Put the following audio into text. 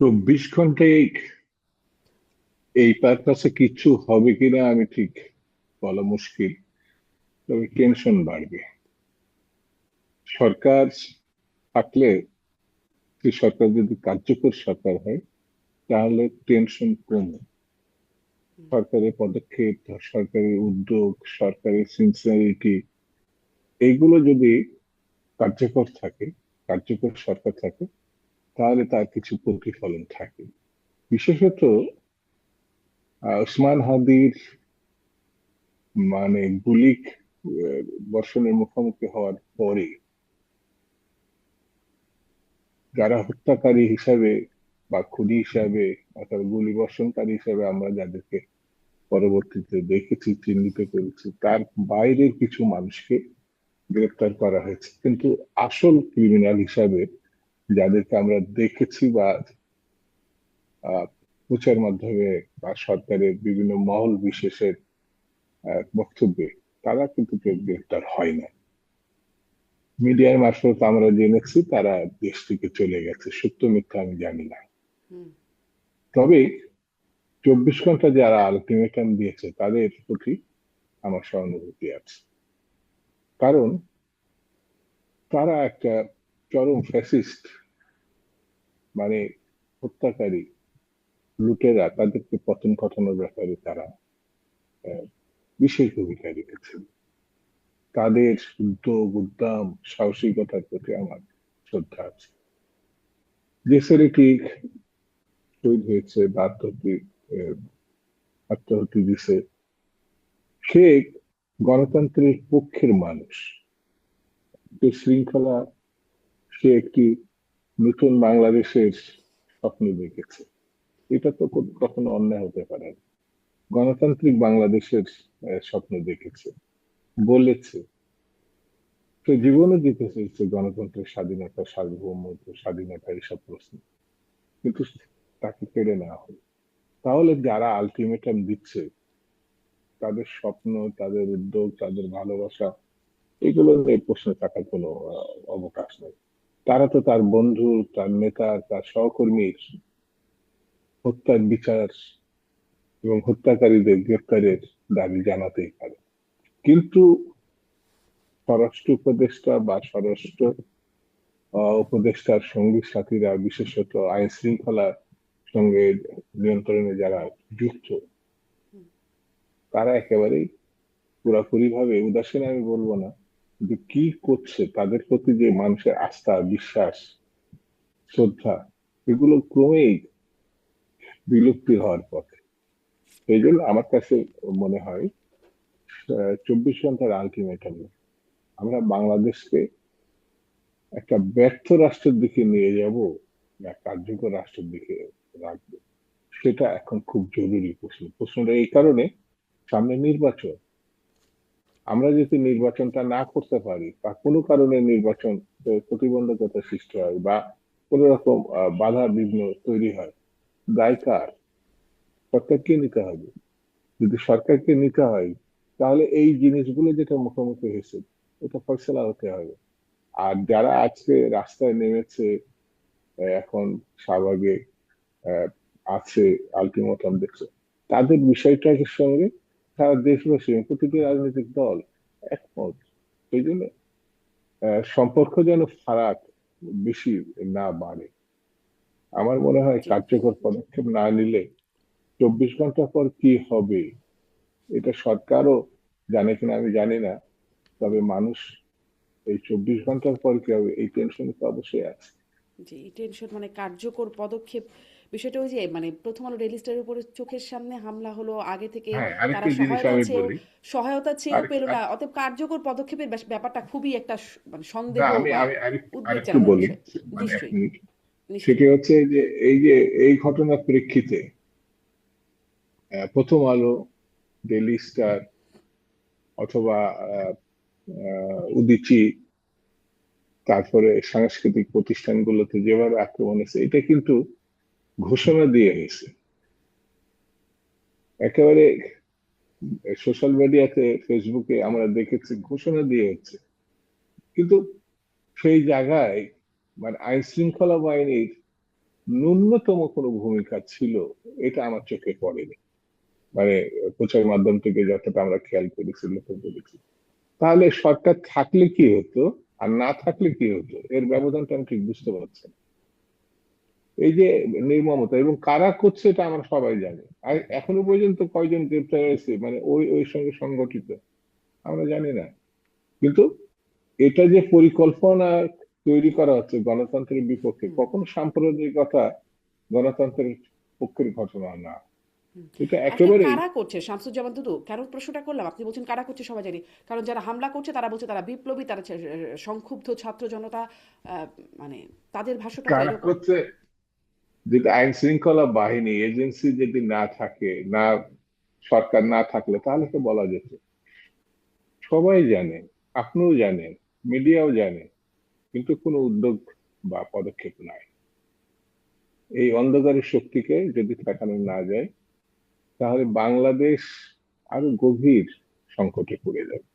চব্বিশ ঘন্টায় এই পারপাসে কিছু হবে কিনা আমি ঠিক বলা মুশকিল, তবে টেনশন বাড়বে। সরকার থাকলে সরকার যদি কার্যকর সরকার হয়, তাহলে টেনশন কমে। সরকারের পদক্ষেপ, সরকারের উদ্যোগ, সরকারের সিনসিয়ারিটি এগুলো যদি কার্যকর থাকে, কার্যকর সরকার থাকে তাহলে তার কিছু প্রতিফলন থাকে। বিশেষত ওসমান হাদির মানে গুলি বর্ষণের মুখোমুখি হওয়ার পরে যারা হত্যাকারী হিসাবে বা খুনি হিসাবে অর্থাৎ গুলি বর্ষণকারী হিসাবে আমরা যাদেরকে পরবর্তীতে দেখেছি, চিহ্নিত করেছি, তার বাইরের কিছু মানুষকে গ্রেফতার করা হয়েছে। কিন্তু আসল ক্রিমিনাল হিসাবে যাদেরকে আমরা দেখেছি বা প্রচার মাধ্যমে বা সরকারের বিভিন্ন মহল বিশেষের বক্তব্যে তারা কিন্তু কেউ গ্রেফতার হয় না। মিডিয়ার মারফত আমরা জেনেছি তারা দেশ থেকে চলে গেছে। সত্য মিথ্যা আমি জানি না। তবে চব্বিশ ঘণ্টা যারা আলটিমেটাম দিয়েছে তাদের প্রতি আমার সহানুভূতি আছে। কারণ তারা একটা চরম ফ্যাসিস্ট। মানে হত্যাকারী লুটেরা তাদেরকে পতন ঘটানোর ব্যাপারে তারা বিশেষ ভূমিকা রেখেছেন। তাদের উদ্যোগ, উদ্যম, সাহসিকতার প্রতি আমার শ্রদ্ধা আছে। যে ছেলেটি শহীদ হয়েছে বা আত্মহত্যি দিছে সে গণতন্ত্রের পক্ষের মানুষ। শৃঙ্খলা, সে একটি নতুন বাংলাদেশের স্বপ্ন দেখেছে। এটা তো কখনো অন্যায় হতে পারে গণতান্ত্রিক বাংলাদেশের স্বপ্ন দেখেছে। বলেছে। তো জীবনে দিতে চেয়েছে গণতন্ত্রের স্বাধীনতা, সার্বভৌমত্ব, স্বাধীনতা এইসব প্রশ্ন। কিন্তু তাকে কেড়ে নেওয়া হলো। তাহলে যারা আলটিমেটাম দিচ্ছে, তাদের স্বপ্ন, তাদের উদ্যোগ, তাদের ভালোবাসা এগুলো নিয়ে প্রশ্ন থাকার কোনো অবকাশ নেই। তারা তো তার বন্ধু, তার নেতা, তার সহকর্মীর হত্যার বিচার এবং হত্যাকারীদের গ্রেফতারের দাবি জানাতেই পারে। কিন্তু স্বরাষ্ট্র উপদেষ্টা বা স্বরাষ্ট্র উপদেষ্টার সঙ্গী সাথীরা, বিশেষত আইন শৃঙ্খলার সঙ্গে নিয়ন্ত্রণে যারা যুক্ত, তারা একেবারেই পুরাপুরি ভাবে উদাসীন আমি বলব না। কিন্তু কি করছে? তাদের প্রতি যে মানুষের আস্থা, বিশ্বাস, শ্রদ্ধা, এগুলো ক্রমেই বিলুপ্তি হওয়ার পথে। এই জন্য আমার কাছে মনে হয় চব্বিশ ঘণ্টার আলটিমেটাম আমরা বাংলাদেশকে একটা ব্যর্থ রাষ্ট্রের দিকে নিয়ে যাব না, কার্যকর রাষ্ট্রের দিকে রাখব? সেটা এখন খুব জরুরি প্রশ্ন। প্রশ্নটা এই কারণে, সামনে নির্বাচন আমরা যদি নির্বাচনটা না করতে পারি বা কোনো কারণে নির্বাচন প্রতিবন্ধকতা সৃষ্টি হয় বা কোন রকম বাধা বিঘ্ন তৈরি হয়, দায় কার? সরকারকে নিতে হবে। যদি সরকারকে নিতে হয়, তাহলে এই জিনিসগুলো যেটা মুখোমুখি হয়েছে, এটা ফয়সলা হতে হবে। আর যারা আজকে রাস্তায় নেমেছে এখন শাহবাগে আছে আলটিমেটাম দেখছে, তাদের বিষয়টার সঙ্গে সারা দেশবাসী প্রতিটি রাজনৈতিক দল একমত। সেই জন্য সম্পর্ক যেন ফারাক বেশি না বাড়ে। আমার মনে হয় কার্যকর পদক্ষেপ না নিলে চব্বিশ ঘণ্টা পর কি হবে? এটা সরকারও জানে কিনা আমি জানি না। তবে মানুষ এই চব্বিশ ঘণ্টার পর কি হবে? এই টেনশন তো অবশ্যই আছে। জি টেনশন মানে কার্যকর পদক্ষেপ বিষয়টা ওই যে মানে প্রথম আলো রেলিস্টারের উপরে চোখের সামনে হামলা হলো আগে থেকে হ্যাঁ, তারা সহায়তা সহায়তা চেয়েও পেল না। অতএব কার্যকর পদক্ষেপের ব্যাপারটা খুবই একটা মানে সন্দেহ মানে সেটি হচ্ছে যে এই যে এই ঘটনার প্রেক্ষিতে প্রথম আলো ডেলি স্টার অথবা উদিচি তারপরে সাংস্কৃতিক প্রতিষ্ঠানগুলোতে যেভাবে আক্রমণ হয়েছে এটা কিন্তু ঘোষণা দিয়ে গেছে একেবারে সোশ্যাল মিডিয়াতে, ফেসবুকে আমরা দেখেছি ঘোষণা দিয়ে হচ্ছে। কিন্তু সেই জায়গায় মানে আইন শৃঙ্খলা বাহিনীর ন্যূনতম কোনো ভূমিকা ছিল, এটা আমার চোখে পড়েনি। মানে প্রচার মাধ্যম থেকে যতটা আমরা খেয়াল করেছি, লক্ষ্য করেছি। তাহলে সরকার থাকলে কি হতো, আর না থাকলে কি হতো? এর ব্যবধানটা আমি ঠিক বুঝতে পারছি না। এই যে নির্মমতা এবং কারা করছে এটা আমরা সবাই জানি। আর এখনও পর্যন্ত কয়জন গ্রেপ্তার হয়েছে মানে ওই ওই সঙ্গে সংগঠিত আমরা জানি না। কিন্তু এটা যে পরিকল্পনা তৈরি করা হচ্ছে গণতন্ত্রের বিপক্ষে কখনো সাম্প্রদায়িকতা গণতন্ত্রের পক্ষের ঘটনা না। এটা আসলে একেবারে কারা করছে? শামসুজ্জামান দুদু কেন প্রশ্নটা করলাম? আপনি বলছেন কারা করছে সবাই জানি। কারণ যারা হামলা করছে তারা বলছে তারা বিপ্লবী তারা সংক্ষুব্ধ ছাত্র জনতা মানে তাদের ভাষাটা কারা করছে যদি আইন শৃঙ্খলা বাহিনী, এজেন্সি যদি না থাকে, না, সরকার না থাকলে, তাহলে তো বলা যেত। সবাই জানে, আপনিও জানেন, মিডিয়াও জানে, কিন্তু কোনো উদ্যোগ বা পদক্ষেপ নাই। এই অন্ধকারের শক্তিকে যদি ঠেকানো না যায়, তাহলে বাংলাদেশ আরও গভীর সংকটে পড়ে যাবে।